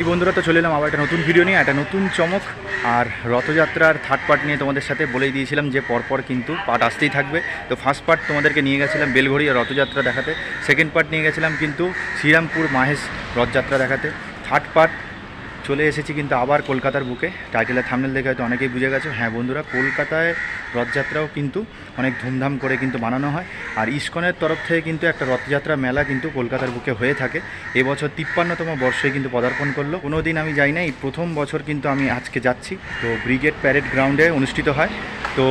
এই বন্ধুরা, তো চলে এলাম আবার একটা নতুন ভিডিও নিয়ে, একটা নতুন চমক আর রথযাত্রার থার্ড পার্ট নিয়ে তোমাদের সাথে বলেই দিয়েছিলাম যে পরপর কিন্তু পার্ট আসতেই থাকবে। তো ফার্স্ট পার্ট তোমাদেরকে নিয়ে গেছিলাম বেলঘড়ি আর রথযাত্রা দেখাতে। সেকেন্ড পার্ট নিয়ে গেছিলাম কিন্তু শ্রীরামপুর মাহেশ রথযাত্রা দেখাতে। থার্ড পার্ট চলে এসেছি কিন্তু আবার কলকাতার বুকে। টাইটেলের থামনেল দেখে হয়তো অনেকেই বুঝে গেছো। হ্যাঁ বন্ধুরা, কলকাতায় রথযাত্রাও কিন্তু অনেক ধুমধাম করে কিন্তু বানানো হয়। আর ইস্কনের তরফ থেকে কিন্তু একটা রথযাত্রা মেলা কিন্তু কলকাতার বুকে হয়ে থাকে। এবছর তিপ্পান্নতম বর্ষে কিন্তু পদার্পণ করল। কোনো দিন আমি যাই না এই প্রথম বছর কিন্তু আমি আজকে যাচ্ছি। তো ব্রিগেড প্যারেড গ্রাউন্ডে অনুষ্ঠিত হয়। তো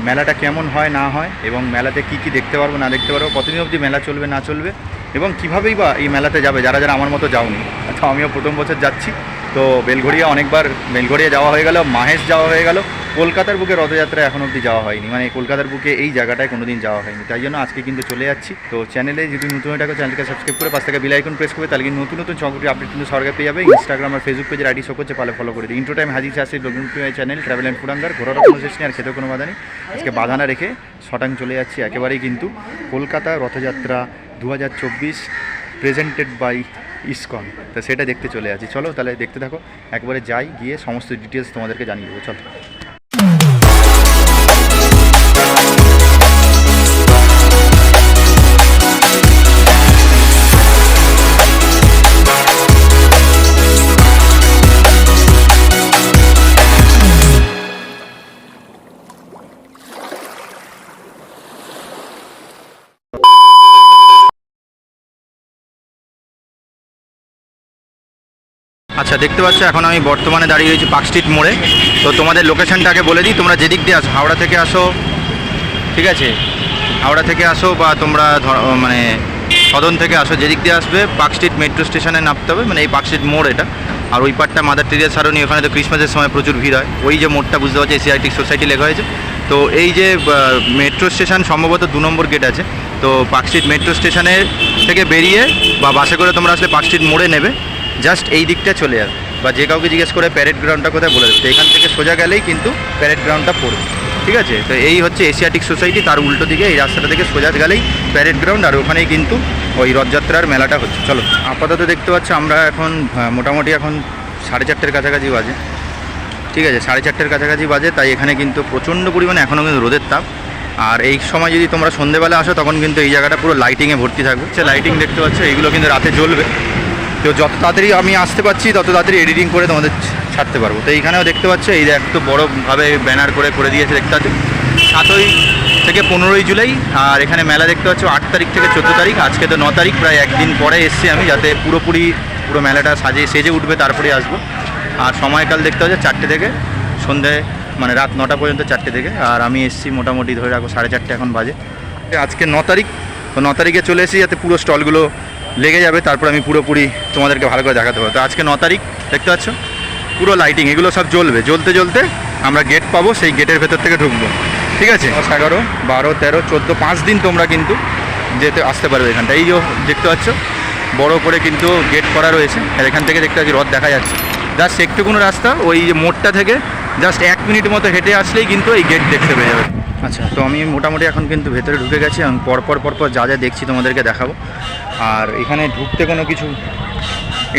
মেলাটা কেমন হয়, না হয়, এবং মেলাতে কি কি দেখতে পারব, না দেখতে পারব, কতদিন অবধি মেলা চলবে, না চলবে, এবং কীভাবেই বা এই মেলাতে যাবে, যারা যারা আমার মতো যাওনি। আচ্ছা আমিও প্রথম বছর যাচ্ছি, তো বেলঘড়িয়া অনেকবার, বেলঘড়িয়া যাওয়া হয়ে গেল, মাহেশ যাওয়া হয়ে গেল কলকাতার বুকে রথযাত্রা এখন অবধি যাওয়া হয়নি। মানে কলকাতার বুকে এই জায়গাটায় কোনোদিন যাওয়া হয়নি। তাই জন্য আজকে কিন্তু চলে যাচ্ছি। তো চ্যানেলে যদি নতুন এটা চ্যানেলকে সাবস্ক্রাইব করে পাশ থেকে আইকন প্রেস করবে। তাহলে কিন্তু নতুন নতুন চকরি আপডেট কিন্তু সরকার পেয়ে যাবে। ইনস্টাগ্রাম আর ফেসবুক পেজের আইডি করছে পালে ফলো করে দিই ইন্ট্রো টাইম হাজির আসছে নতুন চ্যানেল ট্রাভেল অ্যান্ড ফুডাঙ্গার ঘোরার কোনো শেষ আর খেতে কোনো বাধা নেই। আজকে বাধা না রেখে শটাং চলে যাচ্ছি। একেবারেই কিন্তু কলকাতা রথযাত্রা দু হাজার চব্বিশ প্রেজেন্টেড বাই ইসকন তো সেটা দেখতে চলে যাচ্ছি। চলো তাহলে দেখতে থাকো। একবারে যাই, গিয়ে সমস্ত ডিটেলস তোমাদেরকে জানিয়ে দেবো। চলো। আচ্ছা দেখতে পাচ্ছ, এখন আমি বর্তমানে দাঁড়িয়ে রয়েছি পার্ক স্ট্রিট মোড়ে। তো তোমাদের লোকেশানটাকে বলে দিই, তোমরা যেদিক দিয়ে আসো হাওড়া থেকে আসো, ঠিক আছে? হাওড়া থেকে আসো বা তোমরা মানে সদন থেকে আসো, যেদিক দিয়ে আসবে, পার্ক স্ট্রিট মেট্রো স্টেশনে নামতে হবে মানে এই পার্ক স্ট্রিট মোড় এটা। আর ওই পার্টটা মাদার টেরিয়া সারণী, ওখানে তো ক্রিসমাসের সময় প্রচুর ভিড় হয়। ওই যে মোড়টা বুঝতে পারছি এসিআইটি সোসাইটি লেখা হয়েছে। তো এই যে মেট্রো স্টেশন সম্ভবত দু নম্বর গেট আছে। তো পার্ক স্ট্রিট মেট্রো স্টেশনের থেকে বেরিয়ে বা বাসে করে তোমরা আসলে পার্ক স্ট্রিট মোড়ে নেবে। জাস্ট এই দিকটা চলে যাবে বা যে কাউকে জিজ্ঞেস করে প্যারেড গ্রাউন্ডটা কোথায় বলে দেবে। এখান থেকে সোজা গেলেই কিন্তু প্যারেড গ্রাউন্ডটা পড়বে। ঠিক আছে? তো এই হচ্ছে এশিয়াটিক সোসাইটি তার উল্টো দিকে এই রাস্তাটা থেকে সোজা গেলেই প্যারেড গ্রাউন্ড আর ওখানেই কিন্তু ওই রথযাত্রার মেলাটা হচ্ছে। চলো, আপাতত দেখতে পাচ্ছ আমরা এখন মোটামুটি এখন সাড়ে চারটের কাছাকাছি বাজে। ঠিক আছে? সাড়ে চারটের কাছাকাছি বাজে, তাই এখানে কিন্তু প্রচণ্ড পরিমাণে এখনও কিন্তু রোদের তাপ। আর এই সময় যদি তোমরা সন্ধেবেলা আসো, তখন কিন্তু এই জায়গাটা পুরো লাইটিংয়ে ভর্তি থাকবে। সে লাইটিং দেখতে পাচ্ছ এইগুলো কিন্তু রাতে জ্বলবে। তো যত তাড়াতাড়ি আমি আসতে পারছি, তত তাড়াতাড়ি এডিটিং করে তোমাদের ছাড়তে পারব। তো এইখানেও দেখতে পাচ্ছ, এই যে তো বড়োভাবে ব্যানার করে করে দিয়েছে, দেখতে পাচ্ছ? সাতই থেকে পনেরোই জুলাই, আর এখানে মেলা দেখতে পাচ্ছ, আট তারিখ থেকে চোদ্দ তারিখ, আজকে তো ন তারিখ, প্রায় একদিন পরে এসছি আমি, যাতে পুরোপুরি পুরো মেলাটা সাজে সেজে উঠবে, তারপরে আসব। আর সময়কাল দেখতে পাচ্ছ, চারটে থেকে, সন্ধে মানে রাত নটা পর্যন্ত চারটে থেকে, আর আমি এসছি মোটামুটি ধরে রাখো, সাড়ে চারটে এখন বাজে। আজকে ন তারিখ, তো ন তারিখে চলে এসেছি, যাতে পুরো স্টলগুলো লেগে যাবে, তারপর আমি পুরোপুরি তোমাদেরকে ভালো করে দেখাতে পারব। তো আজকে ন তারিখ, দেখতে পাচ্ছ? পুরো লাইটিং এগুলো সব জ্বলবে। জ্বলতে জ্বলতে আমরা গেট পাবো, সেই গেটের ভেতর থেকে ঢুকবো। ঠিক আছে? দশ, এগারো, বারো, তেরো, চোদ্দ, পাঁচ দিন তোমরা কিন্তু যেতে, আসতে পারবে এখানটা এই দেখতে পাচ্ছ, বড় করে কিন্তু গেট করা রয়েছে। আর এখান থেকে দেখতে পাচ্ছি রথ দেখা যাচ্ছে। জাস্ট একটুকুনো রাস্তা ওই যে মোড়টা থেকে জাস্ট এক মিনিট মতো হেঁটে আসলেই কিন্তু এই গেট দেখতে পেয়ে যাবে। আচ্ছা। তো আমি মোটামুটি এখন কিন্তু ভেতরে ঢুকে গেছি এবং পরপর পরপর যা যা দেখছি তোমাদেরকে দেখাবো। আর এখানে ঢুকতে কোনো কিছু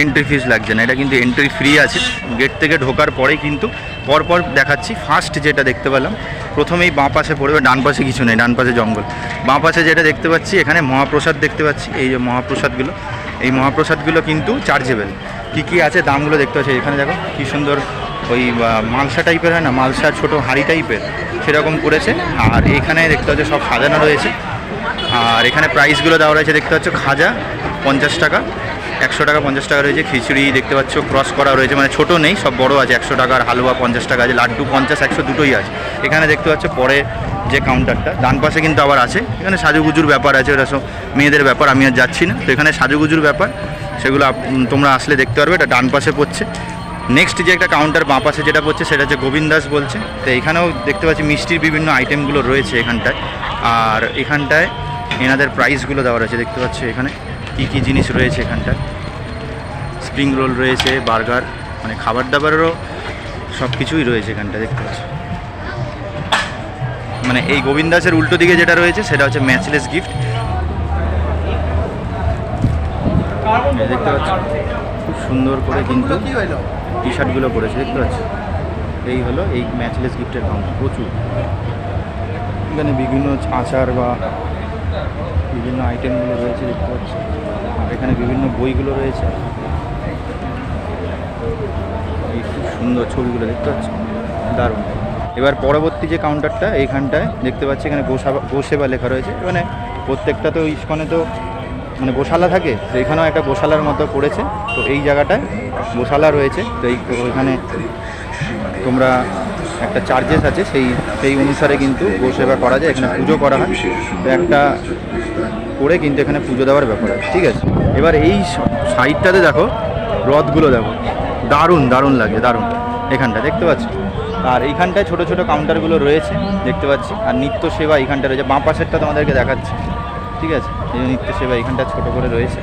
এন্ট্রি ফিস লাগছে না এটা কিন্তু এন্ট্রি ফ্রি আছে। গেট থেকে ঢোকার পরেই কিন্তু পরপর দেখাচ্ছি। ফার্স্ট যেটা দেখতে পেলাম প্রথমেই বাঁ পাশে পড়বে ডান পাশে কিছু নেই ডান পাশে জঙ্গল। বাঁ পাশে যেটা দেখতে পাচ্ছি এখানে মহাপ্রসাদ দেখতে পাচ্ছি এই যে মহাপ্রসাদগুলো এই মহাপ্রসাদগুলো কিন্তু চার্জেবল কী কী আছে? দামগুলো দেখতে পাচ্ছি। এখানে দেখো, কি সুন্দর ওই মালসা টাইপের হয় না? মালসা ছোট হাঁড়ি টাইপের, সেরকম করেছে আর এখানে দেখতে পাচ্ছ, সব সাজানো রয়েছে। আর এখানে প্রাইসগুলো দেওয়া রয়েছে, দেখতে পাচ্ছ, খাজা পঞ্চাশ টাকা, একশো টাকা পঞ্চাশ টাকা রয়েছে। খিচুড়ি দেখতে পাচ্ছ, ক্রস করা রয়েছে মানে ছোটো নেই, সব বড় আছে, একশো টাকার হালুয়া পঞ্চাশ টাকা আছে, লাড্ডু পঞ্চাশ, একশো দুটোই আছে। এখানে দেখতে পাচ্ছ, পরে যে কাউন্টারটা ডান পাশে কিন্তু আবার আছে। এখানে সাজুগুজুর ব্যাপার আছে, ওরা সব মেয়েদের ব্যাপার, আমি আর যাচ্ছি না। তো এখানে সাজুগুজুর ব্যাপার সেগুলো তোমরা আসলে দেখতে পারবে, এটা ডান পাশে পড়ছে। নেক্সট যে একটা কাউন্টার বাঁ পাশে যেটা পড়ছে, সেটা হচ্ছে গোবিন্দ দাস বলছে। তো এখানেও দেখতে পাচ্ছি মিষ্টির বিভিন্ন আইটেমগুলো রয়েছে এখানটায়। আর এখানটায় এনাদের প্রাইসগুলো দেওয়া রয়েছে, দেখতে পাচ্ছ এখানে। কী কী জিনিস রয়েছে এখানটায়? স্প্রিং রোল রয়েছে বার্গার মানে খাবার দাবারেরও সব কিছুই রয়েছে এখানটা দেখতে পাচ্ছ। মানে এই গোবিন্দাসের উল্টো দিকে যেটা রয়েছে, সেটা হচ্ছে ম্যাচলেস গিফট দেখতে পাচ্ছ? খুব সুন্দর করে কিন্তু টি শার্টগুলো পরেছে দেখতে পাচ্ছ? এই হলো এই ম্যাচলেস গিফটের কাউন্টার প্রচুর। এখানে বিভিন্ন আচার বা বিভিন্ন আইটেমগুলো রয়েছে দেখতে পাচ্ছি? আর এখানে বিভিন্ন বইগুলো রয়েছে। এই খুব সুন্দর ছবিগুলো দেখতে পাচ্ছ? দারুণ। এবার পরবর্তী যে কাউন্টারটা এইখানটায় দেখতে পাচ্ছি এখানে গোসা- গোসেবা লেখা রয়েছে। মানে প্রত্যেকটা তো ইস্কনে তো মানে গোশালা থাকে তো এখানেও একটা গোশালার মতো পড়েছে। তো এই জায়গাটায় গোশালা রয়েছে। তো এই ওইখানে তোমরা একটা চার্জেস আছে, সেই সেই অনুসারে কিন্তু গোসেবা করা যায়, এখানে পুজো করা হয়। তো একটা করে কিন্তু এখানে পুজো দেওয়ার ব্যাপার আছে, ঠিক আছে? এবার এই সাইডটাতে দেখো, রথগুলো দেখো। দারুণ দারুণ লাগে, দারুণ। এখানটা, দেখতে পাচ্ছি? আর এইখানটায় ছোট ছোট কাউন্টারগুলো রয়েছে, দেখতে পাচ্ছি। আর নিত্য সেবা এইখানটা রয়েছে। বাঁ পাশেরটা তোমাদেরকে দেখাচ্ছি। ঠিক আছে? এই নিত্য সেবা এইখানটা ছোট করে রয়েছে।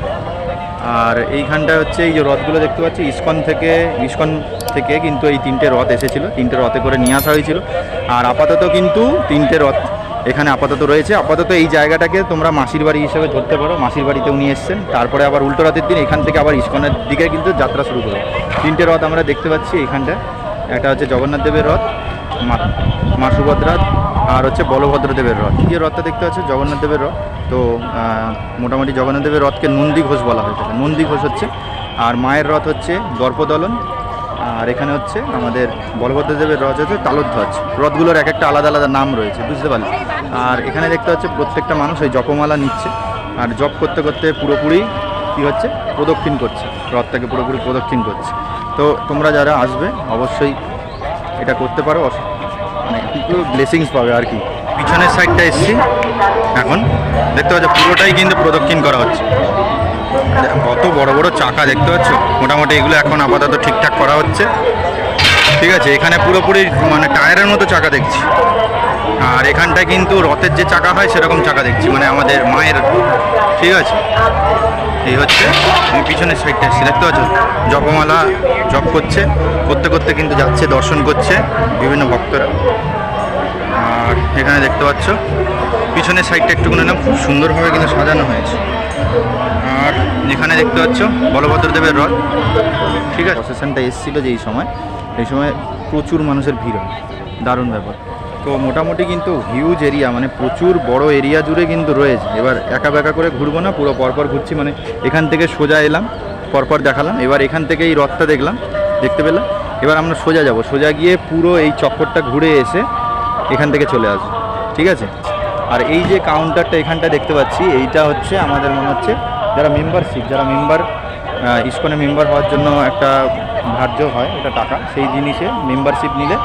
আর এইখানটা হচ্ছে এই যে রথগুলো দেখতে পাচ্ছি, ইস্কন থেকে ইস্কন থেকে কিন্তু এই তিনটে রথ এসেছিল। তিনটে রথে করে নিয়ে আসা হয়েছিল। আর আপাতত কিন্তু তিনটে রথ এখানে আপাতত রয়েছে। আপাতত এই জায়গাটাকে তোমরা মাসির বাড়ি হিসেবে ধরতে পারো। মাসির বাড়িতে উনি এসছেন। তারপরে আবার উল্টো রথের দিন এখান থেকে আবার ইস্কনের দিকে কিন্তু যাত্রা শুরু করবে। তিনটে রথ আমরা দেখতে পাচ্ছি এখানটা একটা হচ্ছে জগন্নাথ দেবের রথ মা সুভদ্রার আর হচ্ছে বলভদ্র দেবের রথ। এই রথটা দেখতে পাচ্ছ জগন্নাথ দেবের রথ। তো মোটামুটি জগন্নাথ দেবের রথকে নন্দী ঘোষ বলা হয়ে থাকে নন্দী ঘোষ হচ্ছে, আর মায়ের রথ হচ্ছে দর্পদলন। আর এখানে হচ্ছে আমাদের বলভদ্র দেবের রথ হচ্ছে তালোধ্বজ। রথগুলোর এক একটা আলাদা আলাদা নাম রয়েছে, বুঝতে পারলে? আর এখানে দেখতে হচ্ছে প্রত্যেকটা মানুষ ওই জপমালা নিচ্ছে। আর জপ করতে করতে পুরোপুরি কী হচ্ছে? প্রদক্ষিণ করছে। রথটাকে পুরোপুরি প্রদক্ষিণ করছে। তো, তোমরা যারা আসবে, অবশ্যই এটা করতে পারো। একটু ব্লেসিংস পাবে আর কি। পিছনের সাইডটা এসছি। এখন দেখতে পাচ্ছ, পুরোটাই কিন্তু প্রদক্ষিণ করা হচ্ছে। কত বড় বড় চাকা দেখতে পাচ্ছ? মোটামুটি এগুলো এখন আপাতত ঠিকঠাক করা হচ্ছে। ঠিক আছে, এখানে পুরোপুরি মানে টায়ারের মতো চাকা দেখছি। আর এখানটায় কিন্তু রথের যে চাকা হয়, সেরকম চাকা দেখছি মানে আমাদের মায়ের। ঠিক আছে? এই হচ্ছে আমি পিছনের সাইডটা এসেছি দেখতে পাচ্ছ জপমালা জপ করছে। করতে করতে কিন্তু যাচ্ছে, দর্শন করছে বিভিন্ন ভক্তরা। আর এখানে দেখতে পাচ্ছ, পিছনের সাইডটা একটুখানি না খুব সুন্দরভাবে কিন্তু সাজানো হয়েছে। আর এখানে দেখতে পাচ্ছ বলভদ্র দেবের রথ। ঠিক আছে? প্রসেশনটা এসেছিল যে এই সময়। এই সময় প্রচুর মানুষের ভিড় হয়। দারুণ ব্যাপার। তো মোটামুটি কিন্তু হিউজ এরিয়া মানে প্রচুর বড় এরিয়া জুড়ে কিন্তু রয়েছে। এবার একা বেকা করে ঘুরবো না, পুরো পরপর ঘুরছি মানে এখান থেকে সোজা এলাম, পরপর দেখালাম। এবার এখান থেকে এই রথটা দেখলাম, দেখতে পেলাম। এবার আমরা সোজা যাব। সোজা গিয়ে পুরো এই চক্করটা ঘুরে এসে এখান থেকে চলে আসব। ঠিক আছে? আর এই যে কাউন্টারটা এখানটা দেখতে পাচ্ছি, এইটা হচ্ছে আমাদের মনে হচ্ছে যারা মেম্বারশিপ যারা মেম্বার ইস্কনে মেম্বার হওয়ার জন্য একটা ধার্য হয়, এটা টাকা। সেই জিনিসে মেম্বারশিপ নিলে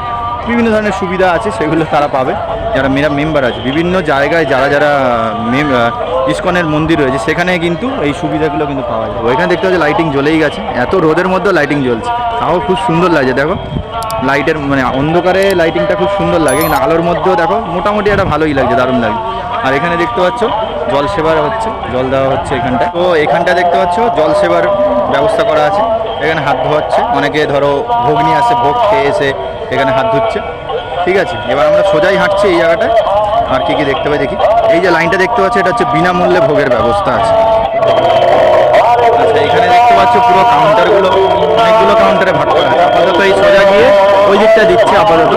বিভিন্ন ধরনের সুবিধা আছে, সেগুলো তারা পাবে। যারা মেরা মেম্বার আছে, বিভিন্ন জায়গায় যারা যারা ইস্কনের মন্দির রয়েছে, সেখানে কিন্তু এই সুবিধাগুলো কিন্তু পাওয়া যায়। ওইখানে দেখতে পাচ্ছি লাইটিং জ্বলেই গেছে। এত রোদের মধ্যেও লাইটিং জ্বলছে। তাও খুব সুন্দর লাগছে, দেখো। লাইটের মানে অন্ধকারে লাইটিংটা খুব সুন্দর লাগে, কিন্তু আলোর মধ্যেও দেখো, মোটামুটি একটা ভালোই লাগছে, দারুণ লাগছে আর এখানে দেখতে পাচ্ছ, জল সেবার হচ্ছে, জল দেওয়া হচ্ছে এখানটায়। তো এখানটা দেখতে পাচ্ছ, জল সেবার ব্যবস্থা করা আছে। এখানে হাত ধোয়াচ্ছে। অনেকে ধরো ভোগ নিয়ে আসে, ভোগ খেয়ে এসে এখানে হাত ধুচ্ছে। ঠিক আছে এবার আমরা সোজাই হাঁটছি এই জায়গাটায়। আর কি কি দেখতে পাই দেখি। এই যে লাইনটা দেখতে পাচ্ছি এটা হচ্ছে বিনামূল্যে ভোগের ব্যবস্থা আছে। আচ্ছা এখানে দেখতে পাচ্ছ পুরো কাউন্টারগুলো অনেকগুলো কাউন্টারে ভাগ করা আছে। আপাতত এই সোজা গিয়ে ওই দিকটা দিচ্ছে আপাতত।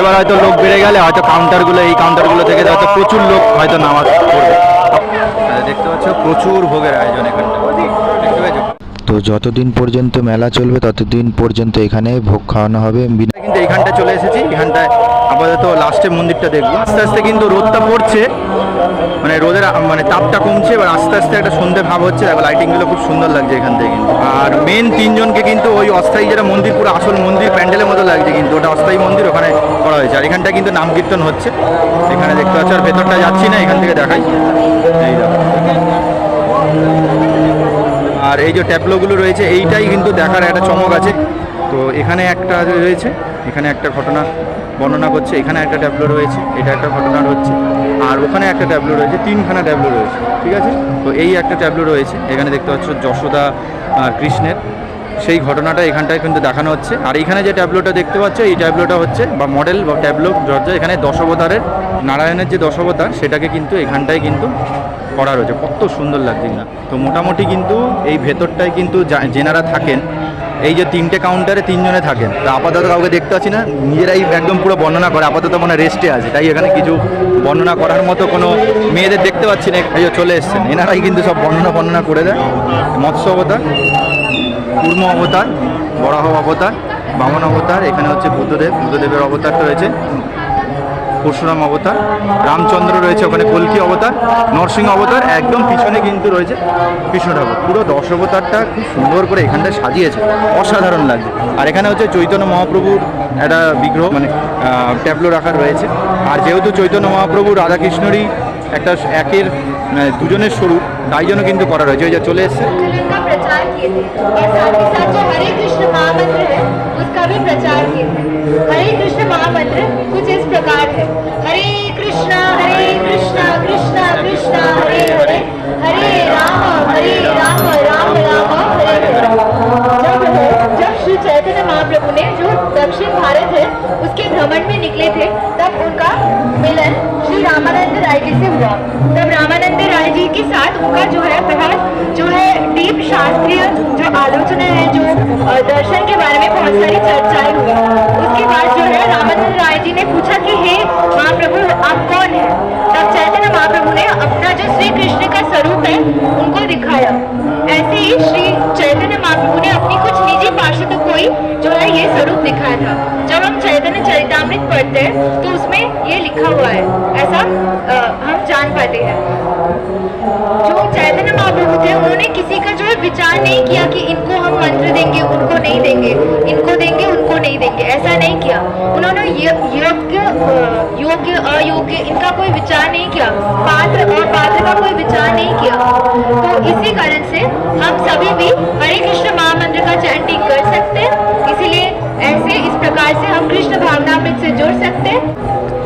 এবার হয়তো লোক বেড়ে গেলে হয়তো কাউন্টারগুলো এই কাউন্টারগুলো থেকে হয়তো প্রচুর লোক হয়তো নামাজ পড়বে। আচ্ছা, দেখতে পাচ্ছ প্রচুর ভোগের আয়োজন এখানটা। দেখতে পেয়েছ? তো যতদিন পর্যন্ত মেলা চলবে ততদিন পর্যন্ত এখানে ভোগ খাওয়ানো হবে। কিন্তু এইখানটা চলে এসেছি, এখানটায় আপাতত লাস্টে মন্দিরটা দেখব। আস্তে আস্তে কিন্তু রোদটা পড়ছে মানে রোদের মানে তাপটা কমছে, এবার আস্তে আস্তে একটা সন্ধে ভাব হচ্ছে। দেখো লাইটিংগুলো খুব সুন্দর লাগছে এখান থেকে কিন্তু। আর মেন তিনজনকে কিন্তু ওই অস্থায়ী যেটা মন্দির, পুরো আসল মন্দির প্যান্ডেলের মতো লাগছে কিন্তু। ওটা অস্থায়ী মন্দির ওখানে করা হয়েছে। আর এখানটা কিন্তু নাম কীর্তন হচ্ছে। এখানে দেখতে পাচ্ছ, আর ভেতরটা যাচ্ছি না, এখান থেকে দেখাই। এই আর এই যে ট্যাবলোগুলো রয়েছে, এইটাই কিন্তু দেখার একটা চমক আছে। তো এখানে একটা রয়েছে। এখানে একটা ঘটনা বর্ণনা করছে, এখানে একটা ট্যাবলো রয়েছে, এটা একটা ঘটনা রয়েছে আর ওখানে একটা ট্যাবলো রয়েছে, তিনখানা ট্যাবলো রয়েছে, ঠিক আছে? তো এই একটা ট্যাবলো রয়েছে, এখানে দেখতে পাচ্ছ যশোদা আর কৃষ্ণের, সেই ঘটনাটা এখানটায় কিন্তু দেখানো হচ্ছে, আর এখানে যে ট্যাবলোটা দেখতে পাচ্ছ, এই ট্যাবলোটা হচ্ছে, বা মডেল বা ট্যাবলো দরজা, এখানে দশবতারের, নারায়ণের যে দশবতার, সেটাকে কিন্তু এখানটায় কিন্তু করা রয়েছে, কত সুন্দর লাগছে না। তো মোটামুটি কিন্তু এই ভেতরটায় কিন্তু যেনারা থাকেন এই যে তিনটে কাউন্টারে তিনজনে থাকেন, তা আপাতত কাউকে দেখতে পাচ্ছি না, নিজেরাই একদম পুরো বর্ণনা করে, আপাতত মনে রেস্টে আছে, তাই এখানে কিছু বর্ণনা করার মতো কোনো মেয়েদের দেখতে পাচ্ছি না, এই চলে এসছেন, এনারাই কিন্তু সব বর্ণনা বর্ণনা করে দেয়, মৎস্য অবতার, কুর্ম অবতার, বরাহ অবতার, বামন অবতার, এখানে হচ্ছে বুদ্ধদেব, বুদ্ধদেবের অবতার রয়েছে পরশুরাম অবতার, রামচন্দ্র রয়েছে ওখানে কলকি অবতার, নরসিংহ অবতার, একদম পিছনে কিন্তু রয়েছে কৃষ্ণ ঠাকুর। পুরো দশ অবতারটা খুব সুন্দর করে এখানটা সাজিয়েছে, অসাধারণ লাগছে। আর এখানে হচ্ছে চৈতন্য মহাপ্রভুর একটা বিগ্রহ মানে ট্যাবলো রাখা রয়েছে। আর যেহেতু চৈতন্য মহাপ্রভু রাধাকৃষ্ণরই একটা একের দুজনের স্বরূপ তাই জন্য কিন্তু করা রয়েছে ওই যে চলে এসছে का प्रचार किए थे और साथ ही साथ जो हरे कृष्ण महामंत्र है उसका भी प्रचार किए थे हरे कृष्ण महामंत्र कुछ इस प्रकार है हरे कृष्णा हरे कृष्णा कृष्णा कृष्णा हरे हरे हरे राम हरे राम राम राम तो उसमें ये लिखा हुआ है ऐसा अ, हम जान पाते हैं। जो चैतन्य महाप्रभु थे उन्होंने किसी का जो है विचार नहीं किया कि इनको हम मंत्र देंगे उनको नहीं देंगे इनको देंगे उनको नहीं देंगे ऐसा नहीं किया। उन्होंने योग्य योग्य अयोग्य इनका कोई विचार नहीं किया पात्र और पात्र का कोई विचार नहीं किया। तो इसी कारण से हम सभी भी हरे कृष्ण महामंत्र का चैंटिंग कर सकते हैं इसीलिए ऐसे प्रकार से हम कृष्ण भावनामृत से जुड़ सकते हैं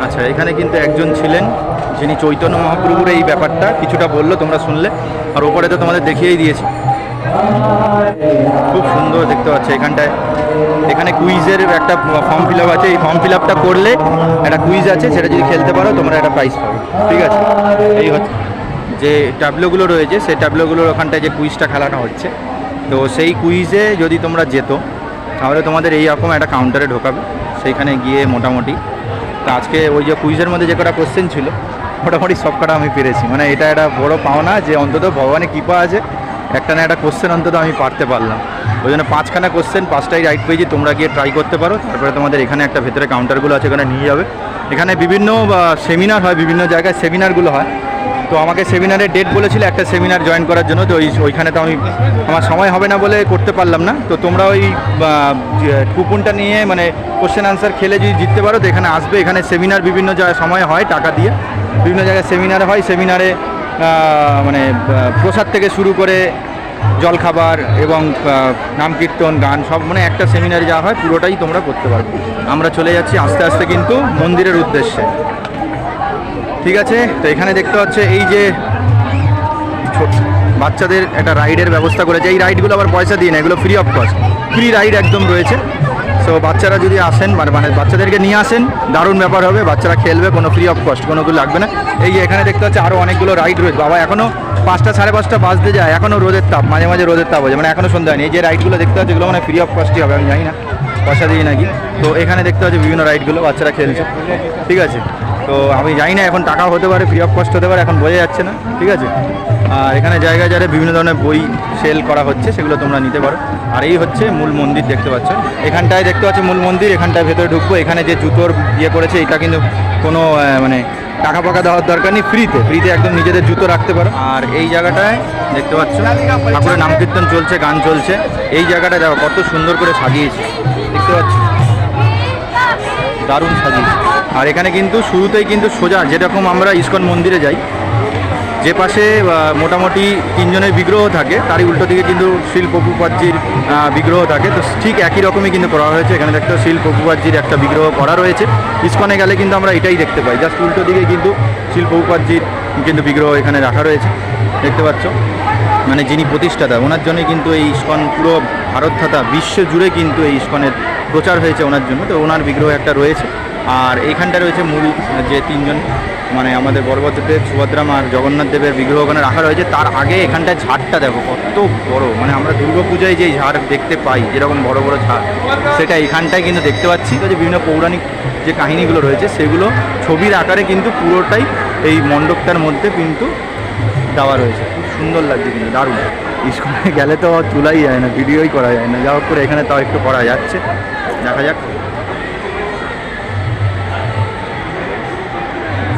আচ্ছা এখানে কিন্তু একজন ছিলেন যিনি চৈতন্য মহাপ্রভুর এই ব্যাপারটা কিছুটা বললো তোমরা শুনলে আর ওপরে তো তোমাদের দেখিয়েই দিয়েছি খুব সুন্দর দেখতে পাচ্ছ এখানটায় এখানে কুইজের একটা ফর্ম ফিল আপ আছে এই ফর্ম ফিল আপটা করলে একটা কুইজ আছে সেটা যদি খেলতে পারো তোমরা একটা প্রাইজ পাবে ঠিক আছে এই হচ্ছে যে ট্যাবলোগুলো রয়েছে সেই ট্যাবলোগুলোর ওখানটায় যে কুইজটা খেলানো হচ্ছে তো সেই কুইজে যদি তোমরা যেত তাহলে তোমাদের এই রকম একটা কাউন্টারে ঢোকাবে, সেইখানে গিয়ে মোটামুটি। তো আজকে ওই যে কুইজের মধ্যে যে কটা কোশ্চেন ছিল, মোটামুটি সব কটা আমি পেরেছি। মানে এটা একটা বড় পাওনা যে অন্তত ভগবানের কৃপা আছে, একটা না একটা কোশ্চেন অন্তত আমি পারতে পারলাম। ওই জন্য পাঁচখানা কোশ্চেন পাঁচটাই রাইট পেয়েছি, তোমরা গিয়ে ট্রাই করতে পারো। তারপরে তোমাদের এখানে একটা ভেতরে কাউন্টারগুলো আছে এখানে নিয়ে যাবে। এখানে বিভিন্ন সেমিনার হয়, বিভিন্ন জায়গায় সেমিনারগুলো হয়। তো আমাকে সেমিনারের ডেট বলেছিল, একটা সেমিনার জয়েন করার জন্য, তো ওই ওইখানে তো আমি, আমার সময় হবে না বলে করতে পারলাম না। তো তোমরা ওই কুপনটা নিয়ে মানে কোশ্চেন আনসার খেলে যদি জিততে পারো, তো এখানে আসবে। এখানে সেমিনার বিভিন্ন জায়গায় সময় হয় টাকা দিয়ে। বিভিন্ন জায়গায় সেমিনার হয়। সেমিনারে মানে প্রসাদ থেকে শুরু করে জলখাবার এবং নাম কীর্তন, গান, সব মানে একটা সেমিনারে যাওয়া হয়, পুরোটাই তোমরা করতে পারবে। আমরা চলে যাচ্ছি আস্তে আস্তে কিন্তু মন্দিরের উদ্দেশ্যে। ঠিক আছে? তো এখানে দেখতে হচ্ছে এই যে বাচ্চাদের একটা রাইডের ব্যবস্থা করেছে। এই রাইডগুলো আবার পয়সা দিয়ে না এগুলো free of cost free ride একদম রয়েছে। সো বাচ্চারা যদি আসেন মানে মানে বাচ্চাদেরকে নিয়ে আসেন, দারুণ ব্যাপার হবে। বাচ্চারা খেলবে, কোনো ফ্রি অফ কস্ট কোনো কিছু লাগবে না। এই যে এখানে দেখতে হচ্ছে আরও অনেকগুলো রাইড রয়েছে। বাবা এখনও পাঁচটা সাড়ে পাঁচটা বাজতে যায়। এখনও রোদের তাপ, মাঝে মাঝে রোদের তাপ হয়েছে। মানে এখনও সন্ধ্যা হয়নি। এই যে রাইডগুলো দেখতে হচ্ছে এগুলো মানে ফ্রি অফ কস্টই হবে, আমি জানি না। পয়সা দিয়ে নাকি? তো এখানে দেখতে হচ্ছে বিভিন্ন রাইডগুলো বাচ্চারা খেলছে। ঠিক আছে? তো আমি জানি না এখন টাকা হতে পারে ফ্রি অফ কস্ট হতে পারে, এখন বোঝা যাচ্ছে না, ঠিক আছে? আর এখানে জায়গায় যারা বিভিন্ন ধরনের বই সেল করা হচ্ছে, সেগুলো তোমরা নিতে পারো। আর এই হচ্ছে মূল মন্দির দেখতে পাচ্ছ। এখানটায় দেখতে পাচ্ছ মূল মন্দির এখানটায় ভেতরে ঢুকবো। এখানে যে জুতোর ইয়ে করেছে, এটা কিন্তু কোনো মানে টাকা পাকা দেওয়ার দরকার নেই ফ্রিতে ফ্রিতে একদম নিজেদের জুতো রাখতে পারো। আর এই জায়গাটায় দেখতে পাচ্ছ, ঠাকুরের নাম কীর্তন চলছে, গান চলছে। এই জায়গাটা দেখো, কত সুন্দর করে সাজিয়েছে। দেখতে পাচ্ছ? দারুণ সাজিয়েছে। আর এখানে কিন্তু শুরুতেই কিন্তু সোজা যেরকম আমরা ইস্কন মন্দিরে যাই, যে পাশে মোটামুটি তিনজনের বিগ্রহ থাকে, তারই উল্টো দিকে কিন্তু শিল পপুপাজ্জির বিগ্রহ থাকে। তো ঠিক একই রকমই কিন্তু করা হয়েছে। এখানে দেখতে শিল পপুপাজ্জির একটা বিগ্রহ করা রয়েছে। ইস্কনে গেলে কিন্তু আমরা এটাই দেখতে পাই। জাস্ট উল্টো দিকে কিন্তু শিল পপুপাজ্জির কিন্তু বিগ্রহ এখানে রাখা রয়েছে। দেখতে পাচ্ছ? মানে যিনি প্রতিষ্ঠাতা, ওনার জন্যই কিন্তু এই ইস্কন পুরো ভারত তথা বিশ্ব জুড়ে কিন্তু এই ইস্কনের প্রচার হয়েছে ওনার জন্য, তো ওনার বিগ্রহ একটা রয়েছে। আর এইখানটা রয়েছে মূল যে তিনজন মানে আমাদের বড়ভদ্রদেব সুভদ্রা মা আর জগন্নাথ দেবের বিগ্রহ ওখানে রাখা রয়েছে। তার আগে এখানটায় ঝাড়টা দেখো, কত বড় মানে আমরা দুর্গাপূজায় যে ঝাড় দেখতে পাই, যেরকম বড় বড় ঝাড়, সেটা এখানটায় কিন্তু দেখতে পাচ্ছি। তো যে বিভিন্ন পৌরাণিক যে কাহিনীগুলো রয়েছে, সেগুলো ছবির আকারে কিন্তু পুরোটাই এই মণ্ডপটার মধ্যে কিন্তু দেওয়া রয়েছে। খুব সুন্দর লাগছে কিন্তু, দারুণ। ইস্কনে গেলে তো তোলাই যায় না, ভিডিওই করা যায় না। যা করে এখানে তাও একটু করা যাচ্ছে। দেখা যাক।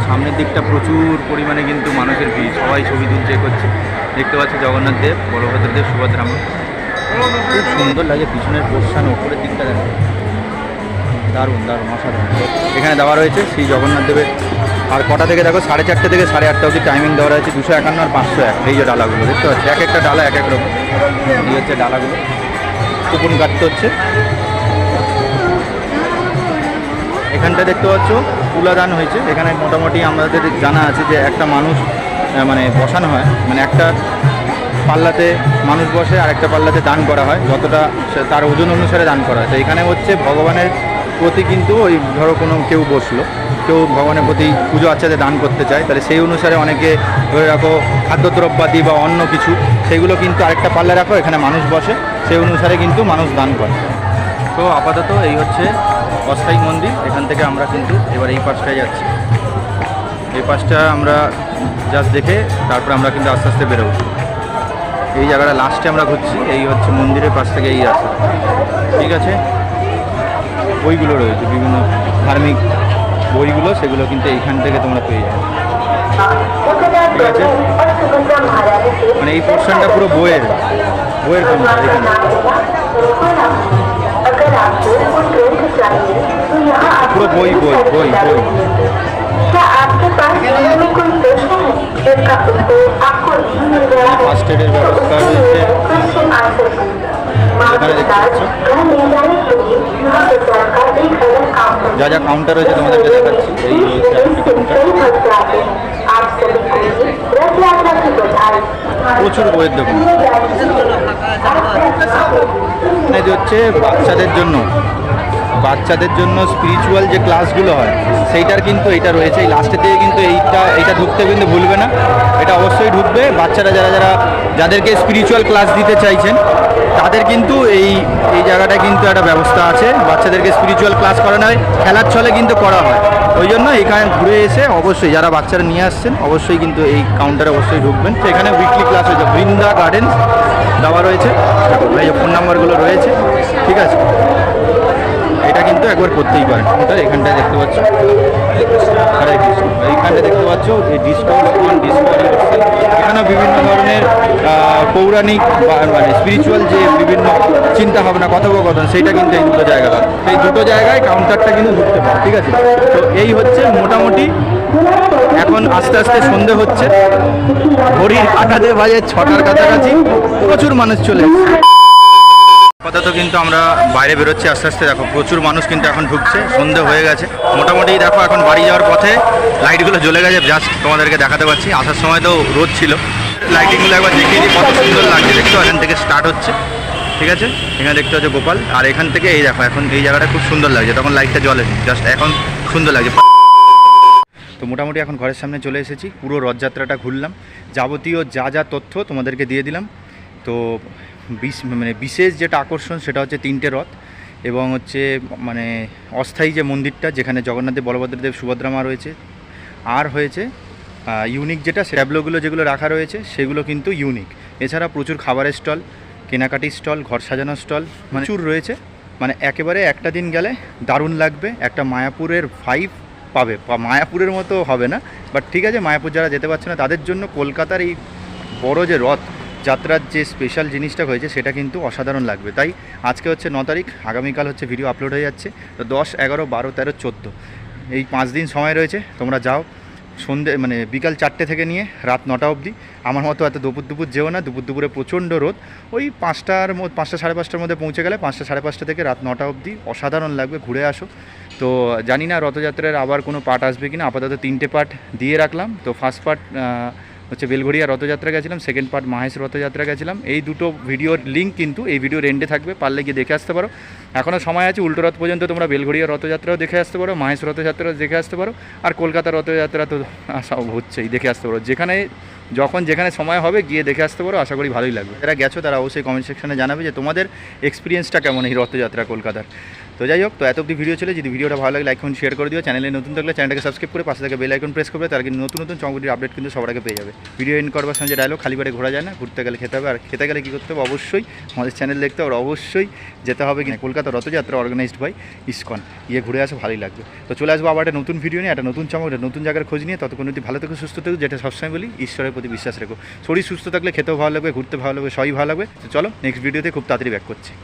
সামনের দিকটা প্রচুর পরিমাণে কিন্তু মানুষের ভিড়। সবাই ছবি তুলছে করছে। দেখতে পাচ্ছি জগন্নাথ দেব, বলভদ্র দেব, সুভদ্রা মা খুব সুন্দর লাগে, পিছনের পোর্শান ওপরের দিকটা দেখো। দারুণ দারুণ, অসাধারণ। এখানে দেওয়া রয়েছে শ্রী জগন্নাথ দেবের। আর কটা থেকে দেখো? সাড়ে চারটে থেকে সাড়ে আটটা অবধি টাইমিং দেওয়া রয়েছে। দুশো একান্ন আর পাঁচশো এক। এই যে ডালাগুলো, দেখতে পাচ্ছি? এক একটা ডালা এক এক রকম। এই হচ্ছে ডালাগুলো। কুপন কাটতে হচ্ছে। এখানটা দেখতে পাচ্ছ, তুলাদান হয়েছে। এখানে মোটামুটি আমাদের জানা আছে যে একটা মানুষ মানে বসানো হয়। মানে একটা পাল্লাতে মানুষ বসে আর একটা পাল্লাতে দান করা হয়, যতটা তার ওজন অনুসারে দান করা হয়। তো এখানে হচ্ছে ভগবানের প্রতি কিন্তু ওই ধরো কোনো কেউ বসল। কেউ ভগবানের প্রতি পুজো আচ্ছাতে দান করতে চায়। তাহলে সেই অনুসারে অনেকে ধরে রাখো, খাদ্যদ্রব্যাদি বা অন্য কিছু, সেগুলো কিন্তু আরেকটা পাল্লা রাখো, এখানে মানুষ বসে, সেই অনুসারে কিন্তু মানুষ দান করে। তো আপাতত এই হচ্ছে অস্থায়ী মন্দির, এখান থেকে আমরা কিন্তু এবার এই পাশটায় যাচ্ছি। এই পাশটা আমরা জাস্ট দেখে তারপর আমরা কিন্তু আস্তে আস্তে বেরোবো। এই জায়গাটা লাস্টে আমরা ঘুরছি, এই হচ্ছে মন্দিরের পাশ থেকে এই রাস্তা। ঠিক আছে? বইগুলো রয়েছে, বিভিন্ন ধার্মিক বইগুলো, সেগুলো কিন্তু এইখান থেকে তোমরা পেয়ে যাবে। ঠিক আছে? মানে এই পোর্শনটা পুরো বইয়ের বইয়ের কাউন্টার এখানে। পুরো বই বই বই বই। যা যা কাউন্টার রয়েছে তোমাদেরকে দেখাচ্ছি এই প্রচুর বইয়ের দোকান। হচ্ছে বাচ্চাদের জন্য। বাচ্চাদের জন্য স্পিরিচুয়াল যে ক্লাসগুলো হয়, সেইটার কিন্তু এটা রয়েছে। এই লাস্টের দিকে কিন্তু এইটা এইটা ঢুকতে কিন্তু ভুলবে না। এটা অবশ্যই ঢুকবে। বাচ্চারা যারা যারা, যাদেরকে স্পিরিচুয়াল ক্লাস দিতে চাইছেন, তাদের কিন্তু এই এই জায়গাটা কিন্তু একটা ব্যবস্থা আছে। বাচ্চাদেরকে স্পিরিচুয়াল ক্লাস করানো হয়। খেলার ছলে কিন্তু করা হয়। ওই জন্য এখানে ঘুরে এসে অবশ্যই যারা বাচ্চারা নিয়ে আসছেন, অবশ্যই কিন্তু এই কাউন্টারে অবশ্যই ঢুকবেন। তো এখানে উইকলি ক্লাস হয়েছে বৃন্দা গার্ডেন দেওয়া রয়েছে। এই যে ফোন নাম্বারগুলো রয়েছে। ঠিক আছে। এটা কিন্তু একবার করতেই পারেন ওটা এখানটায় দেখতে পাচ্ছ। হরে কৃষ্ণ। এইখানটা দেখতে পাচ্ছ যে ডিসকাউন্ট ডিসকাউন্ট এখানেও বিভিন্ন ধরনের পৌরাণিক মানে স্পিরিচুয়াল যে বিভিন্ন চিন্তা ভাবনা কথোপকথন, সেইটা কিন্তু এই দুটো জায়গা এই দুটো জায়গায় কাউন্টারটা কিন্তু ঢুকতে পারে, ঠিক আছে? তো এই হচ্ছে মোটামুটি এখন আস্তে আস্তে সন্ধে হচ্ছে। ঘড়ির কাটাতে বাজে ছটার কাছাকাছি প্রচুর মানুষ চলে আপাতত কিন্তু আমরা বাইরে বেরোচ্ছি, আস্তে আস্তে দেখো, প্রচুর মানুষ কিন্তু এখন ঢুকছে, সন্ধে হয়ে গেছে। মোটামুটি দেখো, এখন বাড়ি যাওয়ার পথে লাইটগুলো জ্বলে গেছে জাস্ট তোমাদেরকে দেখাতে পাচ্ছি। আসার সময় তো রোদ ছিল। লাইটিংগুলো একবার দেখিয়ে দিই, কত সুন্দর লাগছে, দেখছ? এখান থেকে স্টার্ট হচ্ছে। ঠিক আছে? এখানে দেখতে হচ্ছে গোপাল। আর এখান থেকে এই দেখো, এখন এই জায়গাটা খুব সুন্দর লাগছে তখন লাইটটা জ্বলে জাস্ট এখন সুন্দর লাগছে। তো মোটামুটি এখন ঘরের সামনে চলে এসেছি, পুরো রথযাত্রাটা ঘুরলাম। যাবতীয় যা যা তথ্য তোমাদেরকে দিয়ে দিলাম। তো মানে বিশেষ যেটা আকর্ষণ সেটা হচ্ছে তিনটে রথ এবং হচ্ছে মানে অস্থায়ী যে মন্দিরটা যেখানে জগন্নাথদেব বলভদ্রদেব সুভদ্রা মা রয়েছে, আর হয়েছে ইউনিক যেটা ট্যাবলোগুলো যেগুলো রাখা রয়েছে, সেগুলো কিন্তু ইউনিক এছাড়া প্রচুর খাবারের স্টল, কেনাকাটির স্টল, ঘর সাজানোর স্টল মানে প্রচুর রয়েছে। মানে একেবারে একটা দিন গেলে দারুণ লাগবে, একটা মায়াপুরের ফাইভ পাবে। মায়াপুরের মতো হবে না বাট ঠিক আছে, মায়াপুর যারা যেতে পারছে না, তাদের জন্য কলকাতার এই বড় যে রথ যাত্রার যে স্পেশাল জিনিসটা হয়েছে, সেটা কিন্তু অসাধারণ লাগবে। তাই আজকে হচ্ছে ন তারিখ, আগামীকাল হচ্ছে ভিডিও আপলোড হয়ে যাচ্ছে। তো দশ, এগারো, বারো, তেরো, চোদ্দ। এই পাঁচ দিন সময় রয়েছে, তোমরা যাও। সন্ধে মানে বিকাল চারটে থেকে নিয়ে রাত নটা অবধি। আমার মতো এত দুপুর দুপুর যেও না, দুপুর দুপুরে প্রচণ্ড রোদ। ওই পাঁচটার মধ্যে, পাঁচটা সাড়ে পাঁচটার মধ্যে পৌঁছে গেলে পাঁচটা সাড়ে পাঁচটা থেকে রাত নটা অবধি অসাধারণ লাগবে, ঘুরে আসো। তো জানি না রথযাত্রার আবার কোনো পার্ট আসবে কিনা, আপাতত তিনটে পার্ট দিয়ে রাখলাম। তো ফার্স্ট পার্ট হচ্ছে বেলঘড়িয়া রথযাত্রা গেছিলাম সেকেন্ড পার্ট মাহেশ রথযাত্রা গেছিলাম। এই দুটো ভিডিওর লিঙ্ক কিন্তু এই ভিডিওর এন্ডে থাকবে, পারলে গিয়ে দেখে আসতে পারো। এখনও সময় আছে, উল্টো রথ পর্যন্ত তোমরা বেলঘড়িয়া রথযাত্রাও দেখে আসতে পারো, মাহেশ রথযাত্রাও দেখে আসতে পারো, আর কলকাতা রথযাত্রা তো আসা হচ্ছেই, দেখে আসতে পারো। যেখানে, যখন যেখানে সময় হবে গিয়ে দেখে আসতে পারো, আশা করি ভালোই লাগবে। যারা গেছো তারা অবশ্যই কমেন্ট সেকশনে জানাবে যে তোমাদের এক্সপিরিয়েন্সটা কেমন এই রথযাত্রা কলকাতার। তো যাই হোক, তো এত অব্দি ভিডিও ছিল। যদি ভিডিওটা ভালো লাগে লাইক করুন শেয়ার করে দিও। চ্যানেলে নতুন থাকলে চ্যানেলটাকে সাবস্ক্রাইব করে পাশে থেকে বেল আইকন প্রেস করবে তার কিন্তু নতুন নতুন চমকটির আপডেট কিন্তু সবার আগে পেয়ে যাবে। ভিডিও এন্ড করবার সঙ্গে ডায়লগ খালি বাড়ি ঘোরা যায় না, ঘুরতে গেলে খেতে হবে। আর খেতে গেলে কী করতে হবে? অবশ্যই আমাদের চ্যানেল দেখতে হবে অবশ্যই যেতে হবে কি Kolkata Rathyatra organised by ISKCON ইয়ে ঘুরে আসো ভালোই লাগবে। তো চলে আসব আবার একটা নতুন ভিডিও নিয়ে, একটা নতুন চমক, একটা নতুন জায়গার খোঁজ নিয়ে। ততক্ষণ অবধি ভালো থেকো, সুস্থ থেকো, যেটা সবসময় বলি, ঈশ্বরের প্রতি বিশ্বাস রেখো। শরীর সুস্থ থাকলে খেতেও ভালো লাগবে, ঘুরতে ভালো লাগবে, সবই ভালো লাগবে। তো চলো নেক্সট ভিডিওতে খুব তাড়াতাড়ি ব্যাক করছি।